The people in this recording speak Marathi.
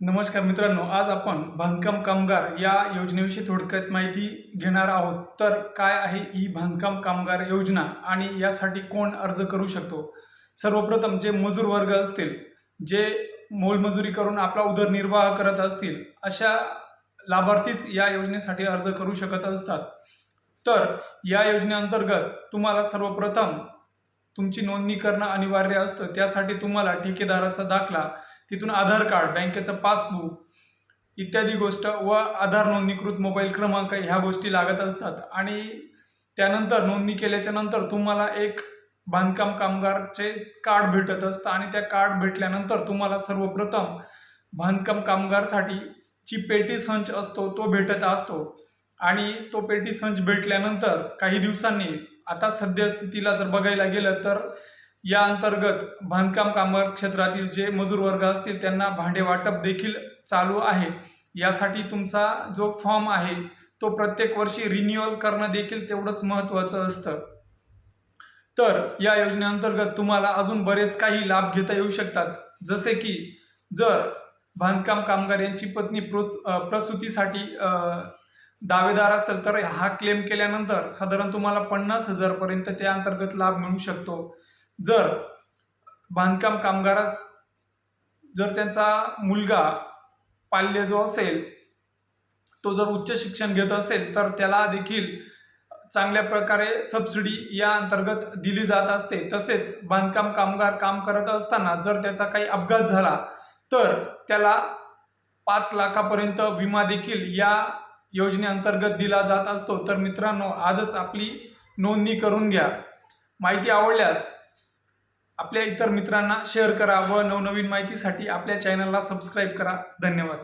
नमस्कार मित्रांनो आज आपण बांधकाम कामगार या योजनेविषयी थोडक्यात माहिती घेणार आहोत. तर काय आहे ही बांधकाम कामगार योजना आणि यासाठी कोण अर्ज करू शकतो? सर्वप्रथम जे मजूर वर्ग असतील जे मोलमजुरी करून आपला उदरनिर्वाह करत असतील अशा लाभार्थीच या योजनेसाठी अर्ज करू शकत असतात. तर या योजनेअंतर्गत तुम्हाला सर्वप्रथम तुमची नोंदणी करणं अनिवार्य असतं. त्यासाठी तुम्हाला ठेकेदाराचा दाखला तिथून आधार कार्ड बँकेचं पासबुक इत्यादी गोष्ट व आधार नोंदणीकृत मोबाईल क्रमांक ह्या गोष्टी लागत असतात. आणि त्यानंतर नोंदणी केल्याच्यानंतर तुम्हाला एक बांधकाम कामगारचे कार्ड भेटत असतं आणि त्या कार्ड भेटल्यानंतर तुम्हाला सर्वप्रथम बांधकाम कामगारसाठी ची पेटी संच असतो तो भेटत असतो. आणि तो पेटी संच भेटल्यानंतर काही दिवसांनी आता सद्यस्थितीला जर बघायला गेलं तर या अंतर्गत बांधकाम कामगार क्षेत्रातील जे मजूर वर्ग असतील त्यांना भांडे वाटप देखील चालू आहे. यासाठी तुमचा जो फॉर्म आहे तो प्रत्येक वर्षी रिन्युअल करणं देखील तेवढंच महत्त्वाचं असतं. तर या योजनेअंतर्गत तुम्हाला अजून बरेच काही लाभ घेता येऊ शकतात. जसे की जर बांधकाम कामगार यांची पत्नी प्रो प्रसूतीसाठी दावेदार असेल तर हा क्लेम केल्यानंतर साधारण तुम्हाला पन्नास हजारपर्यंत त्या अंतर्गत लाभ मिळू शकतो. जर बांधकाम कामगारास जर त्यांचा मुलगा पाल्य जो असेल तो जर उच्च शिक्षण घेत असेल तर त्याला देखील चांगल्या प्रकारे सबसिडी या अंतर्गत दिली जात असते. तसेच बांधकाम कामगार काम करत असताना जर त्याचा काही अपघात झाला तर त्याला पाच लाखापर्यंत विमा देखील या योजनेअंतर्गत दिला जात असतो. तर मित्रांनो आजच आपली नोंदणी करून घ्या. माहिती आवडल्यास आपल्या इतर मित्रांना शेअर करा व नवनवीन माहितीसाठी आपल्या चॅनलला सबस्क्राईब करा. धन्यवाद.